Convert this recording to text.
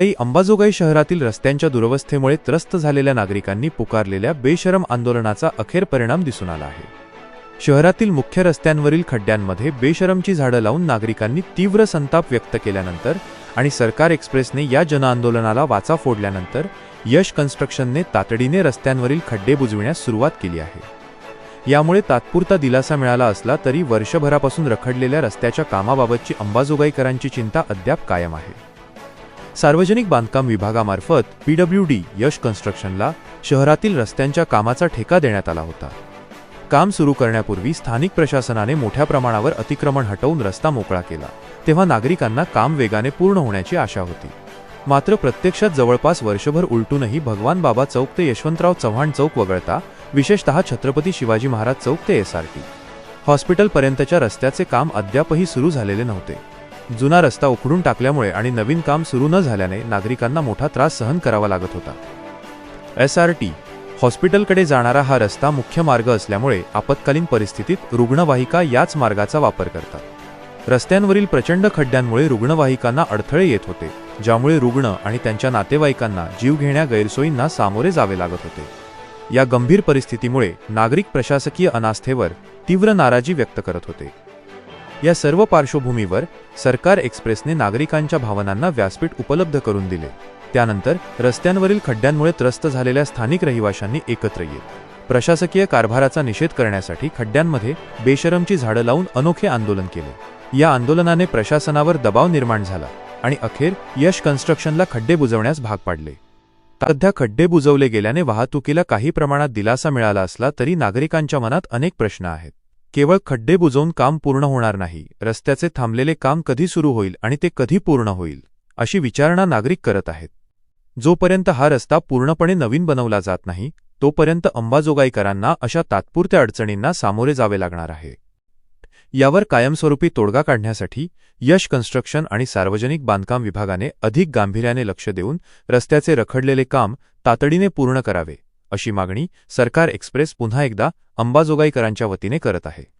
काही अंबाजोगाई शहरातील रस्त्यांच्या दुरवस्थेमुळे त्रस्त झालेल्या नागरिकांनी पुकारलेल्या बेशरम आंदोलनाचा अखेर परिणाम दिसून आला आहे. शहरातील मुख्य रस्त्यांवरील खड्ड्यांमध्ये बेशरमची झाडं लावून नागरिकांनी तीव्र संताप व्यक्त केल्यानंतर आणि सरकार एक्सप्रेसने या जनआंदोलनाला वाचा फोडल्यानंतर यश कन्स्ट्रक्शनने तातडीने रस्त्यांवरील खड्डे बुजविण्यास सुरुवात केली आहे. यामुळे तात्पुरता दिलासा मिळाला असला तरी वर्षभरापासून रखडलेल्या रस्त्याच्या कामाबाबतची अंबाजोगाईकरांची चिंता अद्याप कायम आहे. सार्वजनिक बांधकाम विभागामार्फत पीडब्ल्यूडी यश कन्स्ट्रक्शनला शहरातील रस्त्यांच्या कामाचा ठेका देण्यात आला होता. काम सुरू करण्यापूर्वी स्थानिक प्रशासनाने मोठ्या प्रमाणावर अतिक्रमण हटवून रस्ता मोकळा केला तेव्हा नागरिकांना काम वेगाने पूर्ण होण्याची आशा होती. मात्र प्रत्यक्षात जवळपास वर्षभर उलटूनही भगवान बाबा चौक ते यशवंतराव चव्हाण चौक वगळता विशेषतः छत्रपती शिवाजी महाराज चौक ते एसआरटी हॉस्पिटलपर्यंतच्या रस्त्याचे काम अद्यापही सुरू झालेले नव्हते. जुना रस्ता उखडून टाकल्यामुळे आणि नवीन काम सुरू न झाल्याने नागरिकांना मोठा त्रास सहन करावा लागत होता. एस आर टी हॉस्पिटलकडे जाणारा हा रस्ता मुख्य मार्ग असल्यामुळे आपत्कालीन परिस्थितीत रुग्णवाहिका याच मार्गाचा वापर करतात. रस्त्यांवरील प्रचंड खड्ड्यांमुळे रुग्णवाहिकांना अडथळे येत होते ज्यामुळे रुग्ण आणि त्यांच्या नातेवाईकांना जीवघेण्या गैरसोयींना सामोरे जावे लागत होते. या गंभीर परिस्थितीमुळे नागरिक प्रशासकीय अनास्थेवर तीव्र नाराजी व्यक्त करत होते. या सर्व पार्श्वभूमीवर सरकार एक्सप्रेसने नागरिकांच्या भावनांना व्यासपीठ उपलब्ध करून दिले. त्यानंतर रस्त्यांवरील खड्ड्यांमुळे त्रस्त झालेल्या स्थानिक रहिवाशांनी एकत्र येत. प्रशासकीय कारभाराचा निषेध करण्यासाठी खड्ड्यांमध्ये बेशरमची झाडं लावून अनोखे आंदोलन केले. या आंदोलनाने प्रशासनावर दबाव निर्माण झाला आणि अखेर यश कन्स्ट्रक्शनला खड्डे बुजवण्यास भाग पाडले. सध्या खड्डे बुजवले गेल्याने वाहतुकीला काही प्रमाणात दिलासा मिळाला असला तरी नागरिकांच्या मनात अनेक प्रश्न आहेत. केवळ खड्डे बुजवून काम पूर्ण होणार नाही. रस्त्याचे थांबलेले काम कधी सुरू होईल आणि ते कधी पूर्ण होईल अशी विचारणा नागरिक करत आहेत. जोपर्यंत हा रस्ता पूर्णपणे नवीन बनवला जात नाही तोपर्यंत अंबाजोगाईकरांना अशा तात्पुरत्या अडचणींना सामोरे जावे लागणार आहे. यावर कायमस्वरूपी तोडगा काढण्यासाठी यश कन्स्ट्रक्शन आणि सार्वजनिक बांधकाम विभागाने अधिक गांभीर्याने लक्ष देऊन रस्त्याचे रखडलेले काम तातडीने पूर्ण करावे. अशी मागणी सरकार एक्सप्रेस पुन्हा एकदा अंबाजोगाईकरांच्या वतीने करत आहे.